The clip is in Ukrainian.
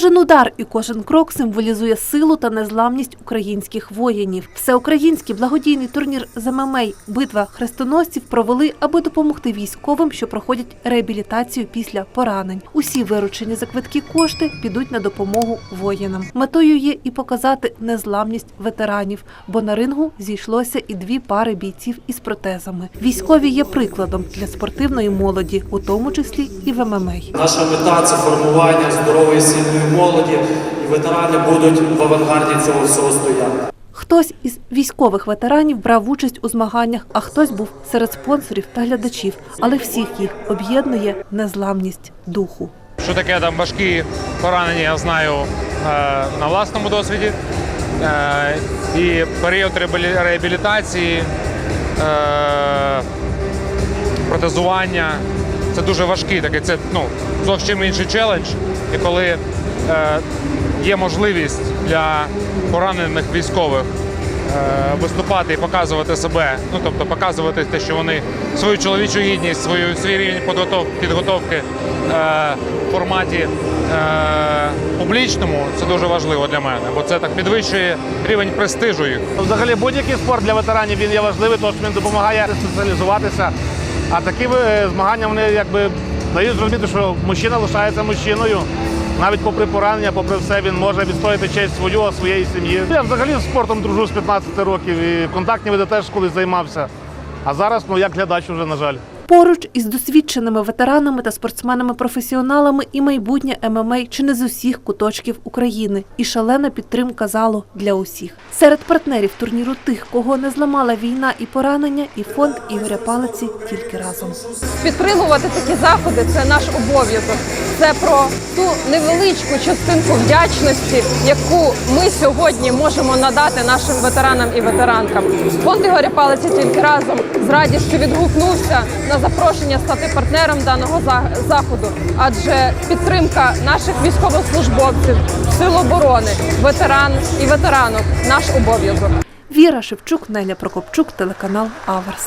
Кожен удар і кожен крок символізує силу та незламність українських воїнів. Всеукраїнський благодійний турнір з ММА «Битва хрестоносців провели, аби допомогти військовим, що проходять реабілітацію після поранень. Усі виручені за квитки кошти підуть на допомогу воїнам. Метою є і показати незламність ветеранів, бо на рингу зійшлося і дві пари бійців із протезами. Військові є прикладом для спортивної молоді, у тому числі і в ММА. Наша мета це формування здорової сильної молоді, і ветерани будуть в авангарді цього всього стояти. Хтось із військових ветеранів брав участь у змаганнях, а хтось був серед спонсорів та глядачів. Але всіх їх об'єднує незламність духу. Що таке там важкі поранення, я знаю е, на власному досвіді. Е, і період реабілі- реабілітації, е, протезування це дуже важкий такий. Це ну, зовсім інший челендж. І коли є можливість для поранених військових е, виступати і показувати себе, ну тобто показувати те, що вони свою чоловічу гідність, свою свій рівень підготов- підготовки е, в форматі е, публічному, це дуже важливо для мене, бо це так підвищує рівень престижу їх. Взагалі будь-який спорт для ветеранів він є важливий, тому що він допомагає спеціалізуватися. А такі е, змагання вони якби дають зрозуміти, що мужчина лишається мужчиною. Навіть попри поранення, попри все, він може відстояти честь свою, своєї сім'ї. Я взагалі з спортом дружу з 15 років і контактні види теж колись займався. А зараз, ну як глядач, вже на жаль. Поруч із досвідченими ветеранами та спортсменами-професіоналами і майбутнє ММА чи не з усіх куточків України, і шалена підтримка залу для усіх. Серед партнерів турніру тих, кого не зламала війна і поранення, і фонд Ігоря Палиці тільки разом. Підтримувати такі заходи це наш обов'язок. Це про ту невеличку частинку вдячності, яку ми сьогодні можемо надати нашим ветеранам і ветеранкам. Фонд Ігоря Палиці тільки разом з радістю відгукнувся на запрошення стати партнером даного заходу, адже підтримка наших військовослужбовців, сил оборони, ветеран і ветеранок наш обов'язок. Віра Шевчук, Неля Прокопчук, телеканал Аверс.